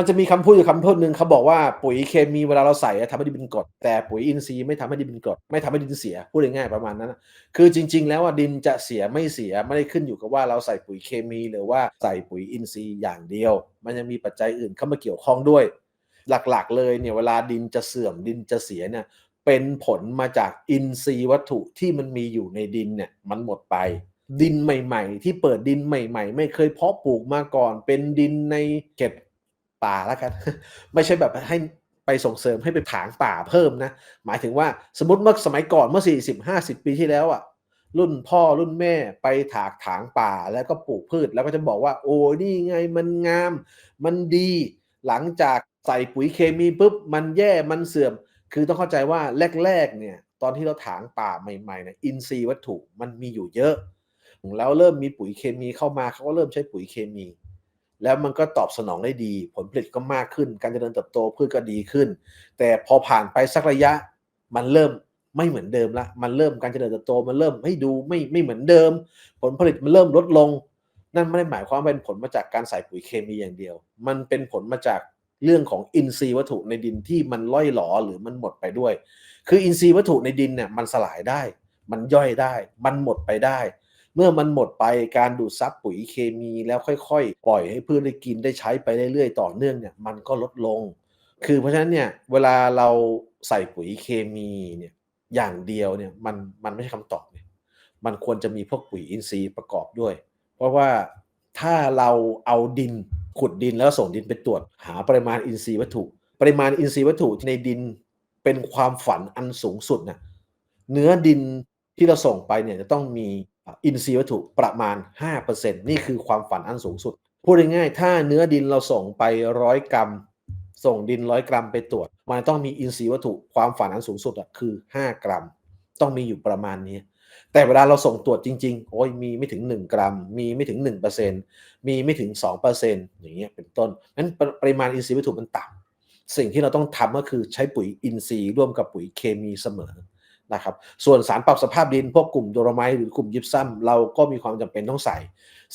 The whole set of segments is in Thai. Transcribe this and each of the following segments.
มันจะมีคำพูดอยู่คำพูดหนึ่งเขาบอกว่าปุ๋ยเคมีเวลาเราใส่อะทำให้ดินเป็นกรดแต่ปุ๋ยอินทรีย์ไม่ทำให้ดินเป็นกรดไม่ทำให้ดินเสียพูดง่ายๆประมาณนั้นคือจริง ๆ แล้วว่าดินจะเสียไม่เสียไม่ได้ขึ้นอยู่กับว่าเราใส่ปุ๋ยเคมีหรือว่าใส่ปุ๋ยอินทรีย์อย่างเดียว มันยังมีปัจจัยอื่นเข้ามาเกี่ยวข้องด้วย หลักๆ เลยเนี่ยเวลาดินจะเสื่อมดินจะเสียเนี่ยเป็นผลมาจากอินทรีย์วัตถุที่มันมีอยู่ในดินเนี่ยมันหมดไปดินใหม่ ๆ ที่เปิดดินใหม่ ๆ ไม่เคยเพาะปลูกมาก่อน เป็นดินในเก็บ ป่าแล้วกัน ไม่ใช่แบบให้ไปส่งเสริมให้ไปถางป่าเพิ่มนะ หมายถึงว่าสมมติเมื่อสมัยก่อนเมื่อ 40 50 ปีที่แล้วอะรุ่นพ่อรุ่นแม่ไปถากถางป่าแล้วก็ปลูกพืช แล้วก็จะบอกว่า โอ้นี่ไงมันงาม มันดี หลังจากใส่ปุ๋ยเคมีปุ๊บมันแย่มันเสื่อม คือต้องเข้าใจว่าแรกๆเนี่ยตอนที่เราถางป่าใหม่ๆเนี่ยอินทรีย์วัตถุมันมีอยู่เยอะแล้วเริ่มมีปุ๋ยเคมีเข้ามาเขาก็เริ่มใช้ปุ๋ยเคมี แล้วมันก็ตอบสนองได้ดี ผลผลิตก็มากขึ้น การเจริญเติบโตพืชก็ดีขึ้น แต่พอผ่านไปสักระยะ มันเริ่มไม่เหมือนเดิมละ มันเริ่มการเจริญเติบโตมันเริ่มให้ดูไม่ไม่เหมือนเดิม ผลผลิตมันเริ่มลดลง นั่นไม่ได้หมายความเป็นผลมาจากการใส่ปุ๋ยเคมีอย่างเดียว มันเป็นผลมาจากเรื่องของอินทรีย์วัตถุในดินที่มันล่อยหลอหรือมันหมดไปด้วย คืออินทรีย์วัตถุในดินเนี่ยมันสลายได้ มันย่อยได้ มันหมดไปได้ เมื่อมันหมดไปการดูดซับปุ๋ยเคมีแล้วค่อยๆ ปล่อยให้พืชได้กินได้ใช้ไปเรื่อยๆ ต่อเนื่องเนี่ยมันก็ลดลง คือเพราะฉะนั้นเนี่ยเวลาเราใส่ปุ๋ยเคมีเนี่ยอย่างเดียวเนี่ยมันมันไม่ใช่คำตอบเนี่ยมันควรจะมีพวกปุ๋ยอินทรีย์ประกอบด้วย เพราะว่าถ้าเราเอาดินขุดดินแล้วส่งดินไปตรวจ หาปริมาณอินทรีย์วัตถุ ปริมาณอินทรีย์วัตถุในดินเป็นความฝันอันสูงสุดนะเนื้อดินที่เราส่งไปเนี่ยจะต้องมี อินทรีย์วัตถุประมาณ 5%นี่คือความฝันอันสูงสุด พูดง่ายๆ ถ้าเนื้อดินเราส่งไปร้อยกรัม ส่งดินร้อยกรัมไปตรวจ มันต้องมีอินทรีย์วัตถุความฝันอันสูงสุดอะคือ 5 กรัม ต้องมีอยู่ประมาณนี้ แต่เวลาเราส่งตรวจจริง ๆ โอ้ยมีไม่ถึง 1 กรัม มีไม่ถึง 1%มีไม่ถึง 2%อย่างเงี้ยเป็นต้นนั้นปริมาณอินทรีย์วัตถุมันต่ำสิ่งที่เราต้องทำก็คือใช้ปุ๋ยอินทรีย์ร่วมกับปุ๋ยเคมีเสมอ นะครับส่วนสารปรับสภาพดินพวกกลุ่มโดรไมต์หรือกลุ่มยิปซัมเราก็มีความจำเป็นต้องใส่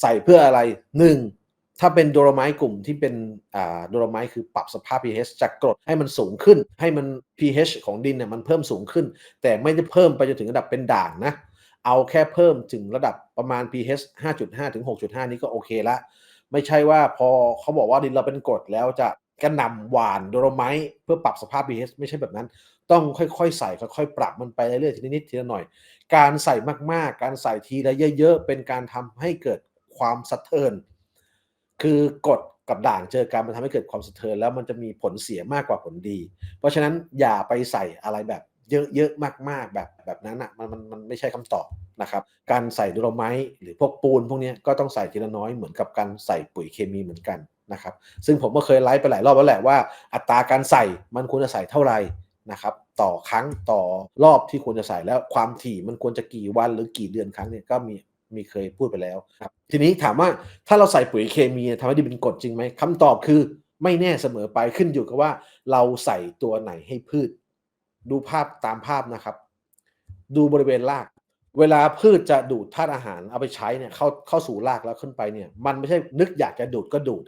ใส่เพื่ออะไร 1. ถ้าเป็นโดรไมต์กลุ่มที่เป็นโดรไมต์คือปรับสภาพ pH จากกรดให้มันสูงขึ้น ให้มัน pH ของดินเนี่ยมันเพิ่มสูงขึ้น แต่ไม่ได้เพิ่มไปจนถึงระดับเป็นด่างนะเอาแค่เพิ่มถึงระดับประมาณ pH 5.5 ถึง 6.5 นี้ก็โอเคละไม่ใช่ว่าพอเขาบอกว่าดินเราเป็นกรดแล้วจะกระหน่ำหวานโดรไมต์เพื่อปรับสภาพ pH ไม่ใช่แบบนั้น ต้องค่อยๆใส่ค่อยๆปรับมันไปเรื่อยๆทีละนิดทีละหน่อย การใส่มากๆ การใส่ทีละเยอะๆ เป็นการทำให้เกิดความสะเทินคือกดกับด่างเจอกันมันทำให้เกิดความสะเทินแล้วมันจะมีผลเสียมากกว่าผลดี เพราะฉะนั้นอย่าไปใส่อะไรแบบเยอะๆมากๆแบบแบบนั้นอะมันมันมันไม่ใช่คำตอบนะครับ การใส่ดูโรไมต์หรือพวกปูนพวกนี้ก็ต้องใส่ทีละน้อยเหมือนกับการใส่ปุ๋ยเคมีเหมือนกันนะครับ ซึ่งผมก็เคยไลฟ์ไปหลายรอบแล้วแหละว่าอัตราการใส่มันควรจะใส่เท่าไหร่ นะครับต่อครั้งต่อรอบที่ควรจะใส่แล้วความถี่มันควรจะกี่วันหรือกี่เดือนครั้งเนี่ยก็มีมีเคยพูดไปแล้วครับทีนี้ถามว่าถ้าเราใส่ปุ๋ยเคมีทำให้ดินเป็นกรดจริงไหมคำตอบคือไม่แน่เสมอไปขึ้นอยู่กับว่า เราใส่ตัวไหนให้พืช ดูภาพตามภาพนะครับ ดูบริเวณราก เวลาพืชจะดูดธาตุอาหารเอาไปใช้เนี่ยเข้าเข้าสู่รากแล้วขึ้นไปเนี่ย มันไม่ใช่นึกอยากจะดูดก็ดูด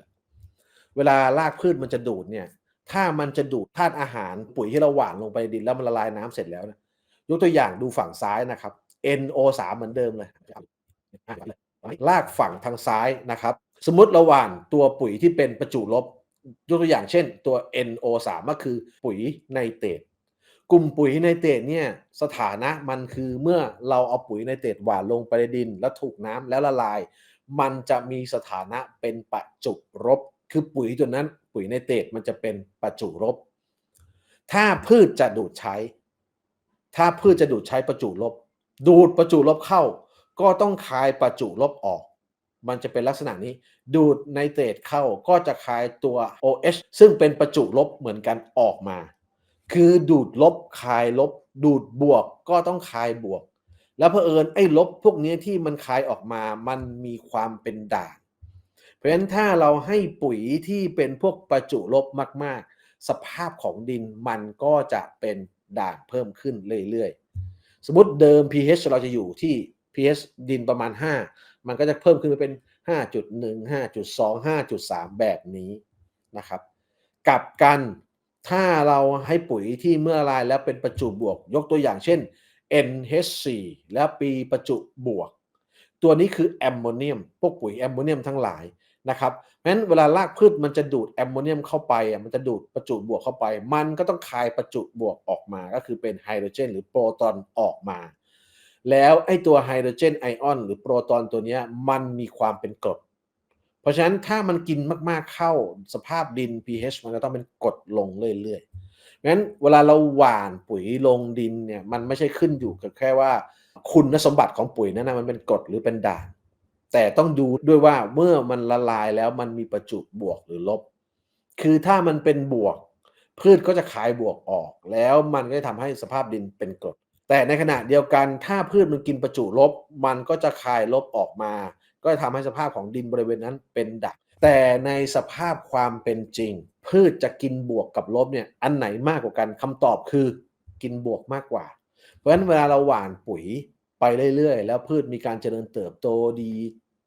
เวลารากพืชมันจะดูดเนี่ย ถ้ามันจะดูดธาตุอาหารปุ๋ยที่เราหว่านลงไปดินแล้วมันละลายน้ำเสร็จแล้วนะยกตัวอย่างดูฝั่งซ้ายนะครับ NO3 เหมือนเดิมเลยลากฝั่งทางซ้ายนะครับ สมมติเราหว่านตัวปุ๋ยที่เป็นประจุลบ ยกตัวอย่างเช่นตัว NO3 ก็คือปุ๋ยไนเตรตกลุ่มปุ๋ยไนเตรตเนี่ยสถานะมันคือเมื่อเราเอาปุ๋ยไนเตรตหว่านลงไปในดิน แล้วถูกน้ำแล้วละลาย มันจะมีสถานะเป็นประจุลบคือปุ๋ยตัวนั้น ปุ๋ยไนเตรตมันจะเป็นประจุลบ ถ้าพืชจะดูดใช้ ถ้าพืชจะดูดใช้ประจุลบ ดูดประจุลบเข้า ก็ต้องคายประจุลบออก มันจะเป็นลักษณะนี้ ดูดไนเตรตเข้าก็จะคายตัว OH ซึ่งเป็นประจุลบเหมือนกันออกมา คือดูดลบคายลบ ดูดบวกก็ต้องคายบวก แล้วเพอเอิญไอ้ลบพวกนี้ที่มันคายออกมา มันมีความเป็นด่าง ราะฉะนั้นถ้าเราให้ปุ๋ยที่เป็นพวกประจุลบมาก ๆ สภาพของดินมันก็จะเป็นด่างเพิ่มขึ้นเรื่อยๆ สมมติเดิม pH เราจะอยู่ที่ pH ดินประมาณ 5 มันก็จะเพิ่มขึ้นไปเป็น 5.1 5.2 5.3 แบบนี้นะครับ กลับกันถ้าเราให้ปุ๋ยที่เมื่อละลายแล้วเป็นประจุบวก ยกตัวอย่างเช่น NH4 แล้วปีประจุบวก ตัวนี้คือแอมโมเนียมพวกปุ๋ยแอมโมเนียมทั้งหลายนะครับเพราะฉะนั้นเวลารากพืชมันจะดูดแอมโมเนียมเข้าไปมันจะดูดประจุบวกเข้าไป มันก็ต้องคายประจุบวกออกมา ก็คือเป็นไฮโดรเจน หรือโปรตอนออกมา แล้วไอ้ตัวไฮโดรเจนไอออนหรือโปรตอนตัวนี้มันมีความเป็นกรด เพราะฉะนั้นถ้ามันกินมากๆเข้าสภาพดิน pH มันก็ต้องเป็นกรดลงเรื่อยๆงั้นเวลาเราหว่านปุ๋ยลงดินเนี่ยมันไม่ใช่ขึ้นอยู่กับแค่ว่า คุณสมบัติของปุ๋ยนั้นนะมันเป็นกรดหรือเป็นด่างแต่ต้องดูด้วยว่าเมื่อมันละลายแล้วมันมีประจุบวกหรือลบ คือถ้ามันเป็นบวก พืชก็จะขายบวกออก แล้วมันก็จะทำให้สภาพดินเป็นกรด แต่ในขณะเดียวกันถ้าพืชมันกินประจุลบ มันก็จะคายลบออกมา ก็จะทำให้สภาพของดินบริเวณนั้นเป็นดักแต่ในสภาพความเป็นจริง พืชจะกินบวกกับลบเนี่ยอันไหนมากกว่ากันคำตอบคือกินบวกมากกว่า เพราะฉะนั้นเวลาเราหว่านปุ๋ย ไปเรื่อยๆ แล้วพืชมีการเจริญเติบโตดี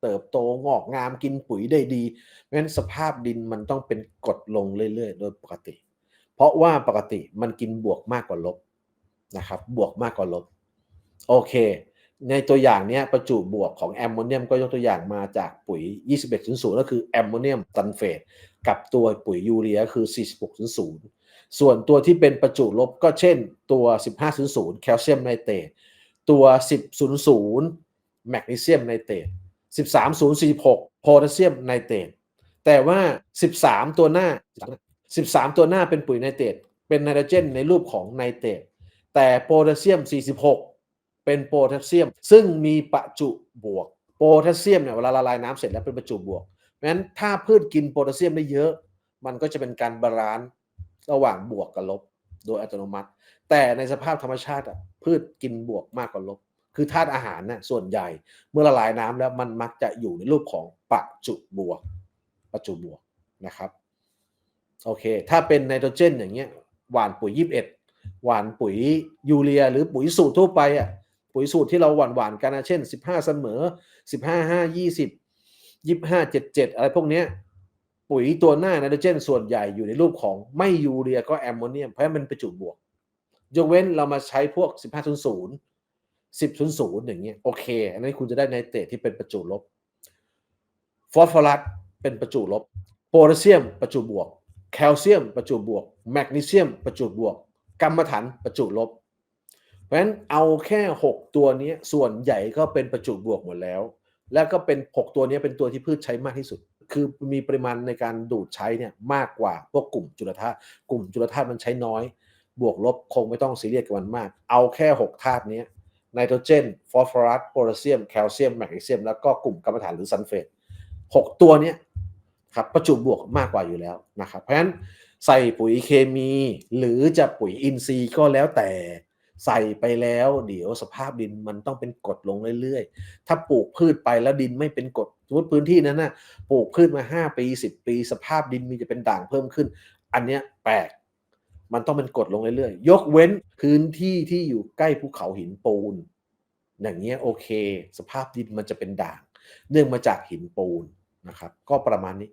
เติบโตงอกงามกินปุ๋ยได้ดีเพราะฉะนั้นสภาพดินมันต้องเป็นกดลงเรื่อยๆ โดยปกติ เพราะว่าปกติมันกินบวกมากกว่าลบนะครับ บวกมากกว่าลบ โอเค ในตัวอย่างเนี้ยประจุบวกของแอมโมเนียมก็ยกตัวอย่างมาจากปุ๋ย 21.0 ก็คือแอมโมเนียมซัลเฟตกับตัวปุ๋ยยูเรียคือ 46.0 ส่วนตัวที่เป็นประจุลบก็เช่นตัว 15.0 แคลเซียมไนเตร ตัว10.0 แมกนีเซียมไนเตรต13.046โพแทสเซียมไนเตรตแต่ว่า 13 ตัวหน้า 13 ตัวหน้าเป็นปุ๋ยไนเตรตเป็นไนโตรเจนในรูปของไนเตรตแต่โพแทสเซียม 46 เป็นโพแทสเซียม ซึ่งมีประจุบวกโพแทสเซียมเนี่ยเวลาละลายน้ำเสร็จแล้วเป็นประจุบวกเพราะฉะนั้นถ้าพืชกินโพแทสเซียมได้เยอะ มันก็จะเป็นการบาลานซ์ระหว่างบวกกับลบโดยอัตโนมัติ แต่ในสภาพธรรมชาติอะ พืชกินบวกมากกว่าลบ คือธาตุอาหารน่ะส่วนใหญ่เมื่อละลายน้ำแล้วมันมักจะอยู่ในรูปของประจุบวกประจุบวกนะครับโอเค ถ้าเป็นไนโตรเจนอย่างเงี้ยหว่านปุ๋ย21หวานปุ๋ยยูเรีย หรือปุ๋ยสูตรทั่วไปอะปุ๋ยสูตรที่เราหวานหวานกันนะเช่น 15 เสมอ 15 5 20 25 77 อะไรพวกเนี้ยปุ๋ยตัวหน้าไนโตรเจนส่วนใหญ่อยู่ในรูปของไม่ยูเรียก็แอมโมเนียมเพราะมันประจุบวก ยกเว้นเรามาใช้พวก 15 00 10 00 อย่างเงี้ยโอเค อันนี้คุณจะได้ไนเตรตที่เป็นประจุลบฟอสฟอรัสเป็นประจุลบโพแทสเซียมประจุบวก แคลเซียมประจุบวก แมกนีเซียมประจุบวก กัมมันถันประจุลบ เพราะฉะนั้นเอาแค่ 6 ตัวนี้ส่วนใหญ่ก็เป็นประจุบวกหมดแล้ว แล้วก็เป็น 6 ตัวนี้เป็นตัวที่พืชใช้มากที่สุด คือมีปริมาณในการดูดใช้เนี่ยมากกว่าพวกกลุ่มจุลธาตุกลุ่มจุลธาตุมันใช้น้อย บวกลบคงไม่ต้องซีเรียสกับมันมาก เอาแค่ 6 ธาตุนี้ไนโตรเจน ฟอสฟอรัส โพแทสเซียม แคลเซียม แมกนีเซียม แล้วก็กลุ่มกัมมันถันหรือซัลเฟต6ตัวนี้ครับประจุบวกมากกว่าอยู่แล้วนะครับ เพราะฉะนั้นใส่ปุ๋ยเคมี หรือจะปุ๋ยอินทรีย์ก็แล้วแต่ใส่ไปแล้วเดี๋ยวสภาพดินมันต้องเป็นกรดลงเรื่อยๆ ถ้าปลูกพืชไปแล้วดินไม่เป็นกรดสมมติพื้นที่นั้นนะปลูกพืชมา 5 ปี 10 ปี สภาพดินมีจะเป็นด่างเพิ่มขึ้น อันเนี้ยแปลก มันต้องเป็นกดลงเรื่อยๆ ยกเว้นพื้นที่ที่อยู่ใกล้ภูเขาหินปูน อย่างเงี้ยโอเค สภาพดินมันจะเป็นด่าง เนื่องมาจากหินปูนนะครับ ก็ประมาณนี้